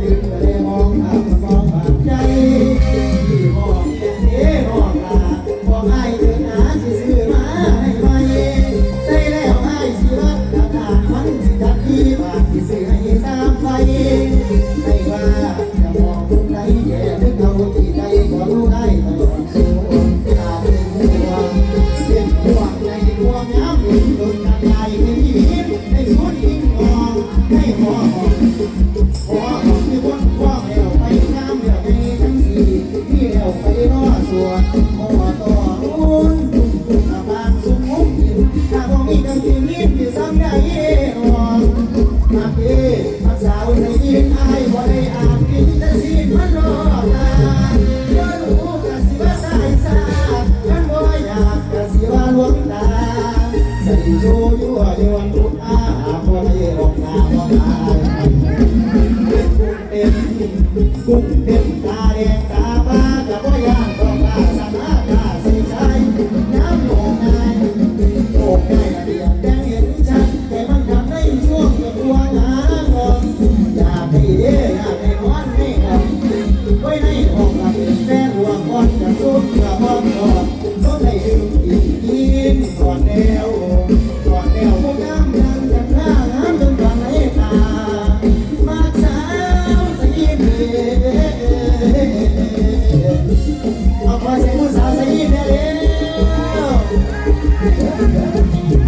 Thank you.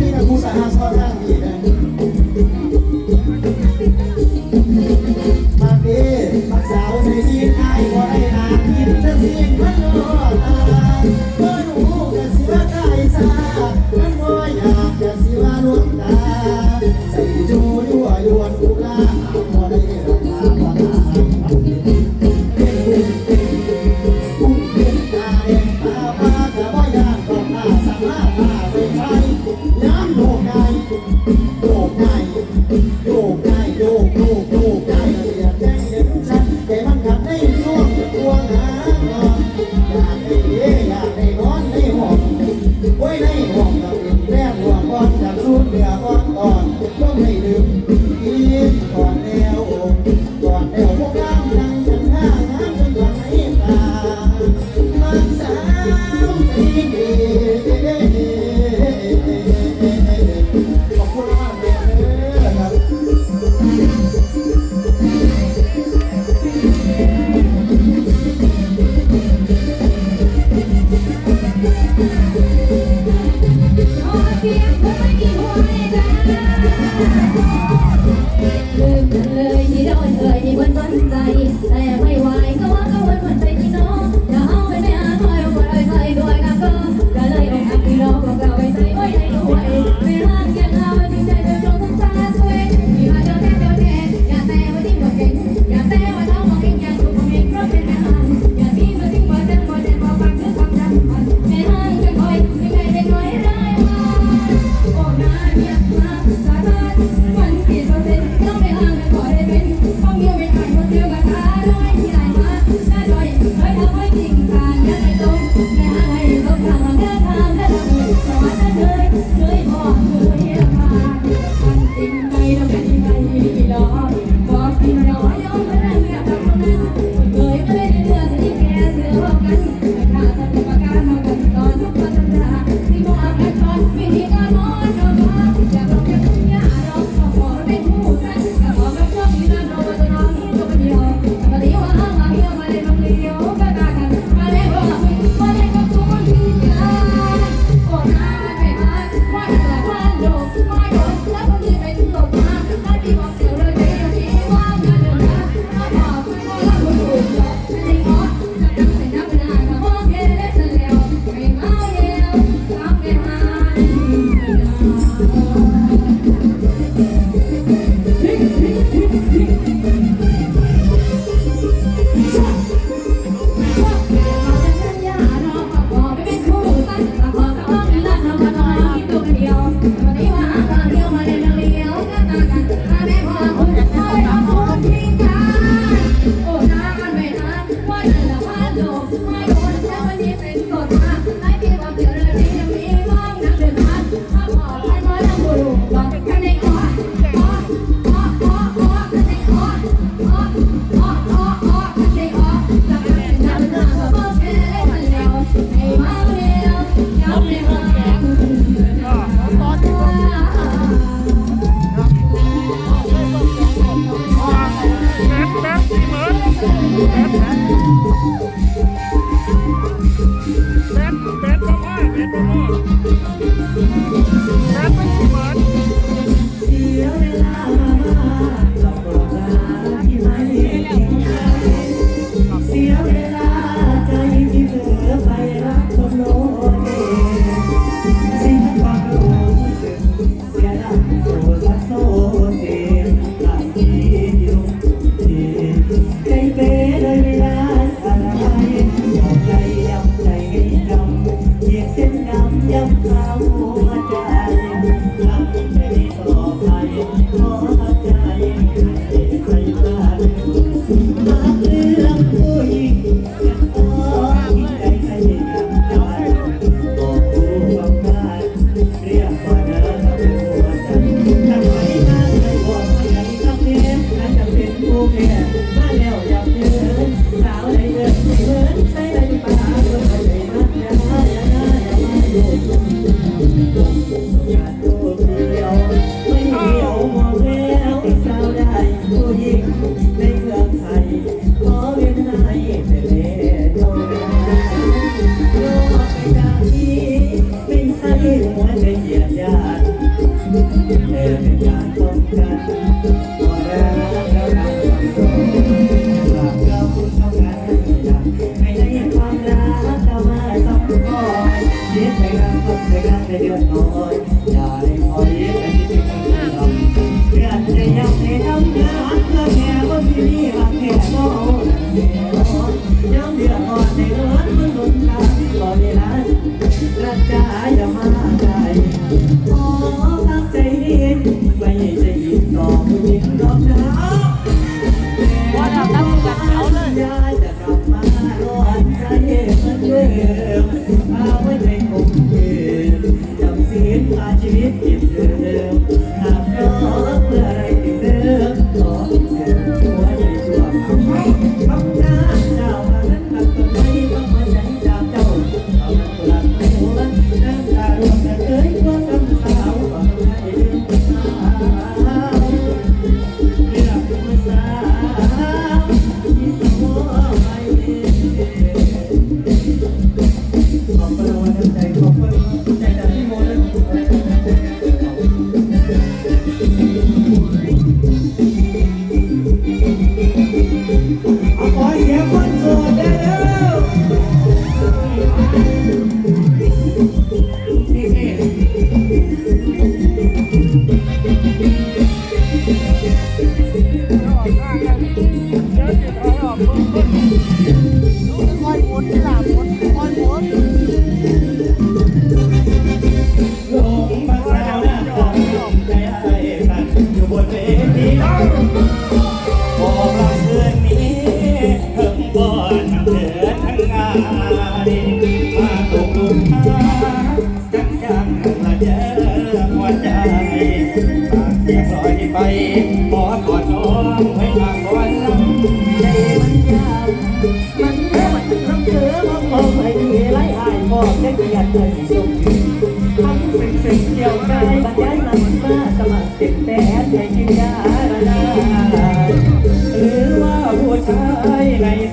นี่นะผู้สร้างข้อสร้างดีน ไปแล้วแบบ Thank you. ตพาชีวิตจิบเดื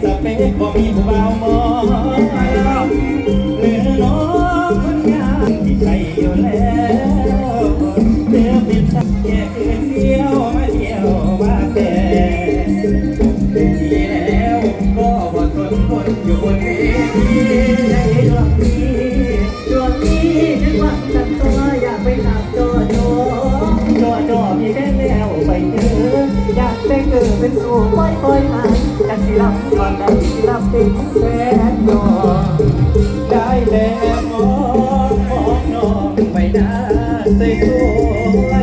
สเปกบ่มีผู้บาวมองเนื้อน้องคนงามที่ใจอยู่แล้วเดือเป็นสักแก่คืนเดียวมาเที่ยวมาแต่ดีแล้วก็บ่ทนคนอยู่บนเวทีในดวงนี้ดวงนี้ฉันหวังตั้งตัวอยากไปหาโจโจโจโจมีแฟนแล้ว ตื่เป็นสู่ค่อยค่อยหายจากสิรับก่อนได้สิรับเป็นแฟนยอได้แล้วมองมองน้องไปน้าใส่ตัวไหล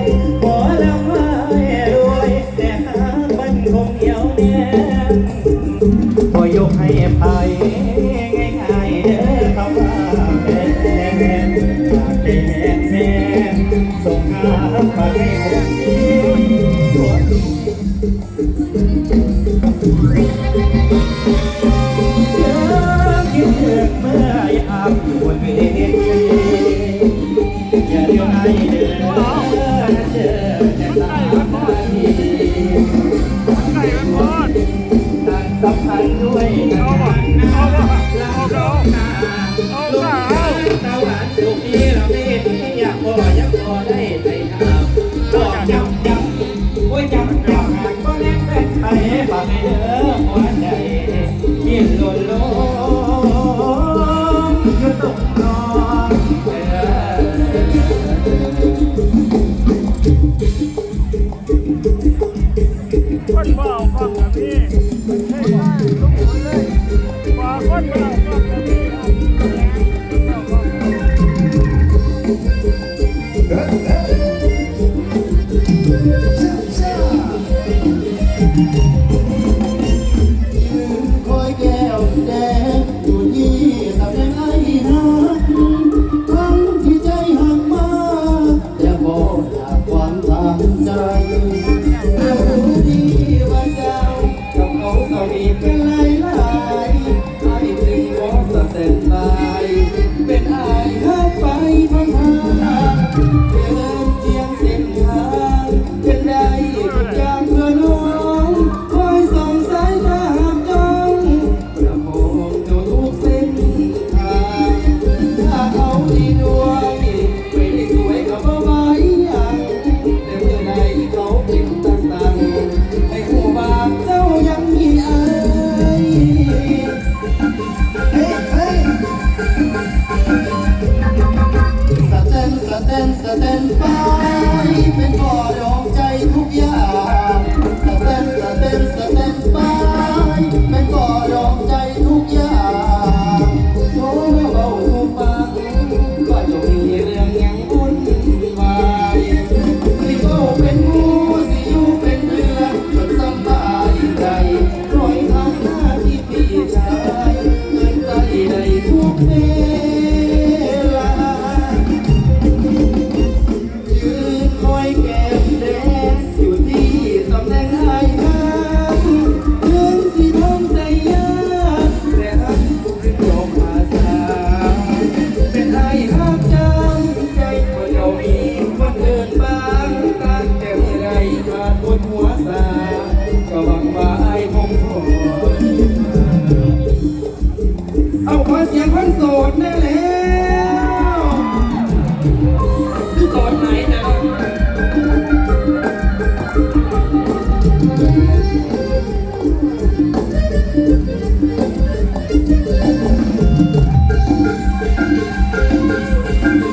ขแล้วมาแม่รวยแต่หามันคงเหี่ยวแน่พอยกให้ไปง่ายๆเด้อคำว่าแม่แม่แม่แม่ส่งหาไปให้ สัมพันธ์ด้วย นไปเป็นอดอกใจทุกอย่างสเต้นสเต้นเต้นไปเป็นอดอกใจทุกอย่างโทรเบาทุกปากก็จะเรื่องยังวุ่นายสิเบาเป็นมูสิอยูเป็นเรือจนสบายใจปล่อยทางหน้าที่พี่ชายเงินใจใดทุกเพ falar com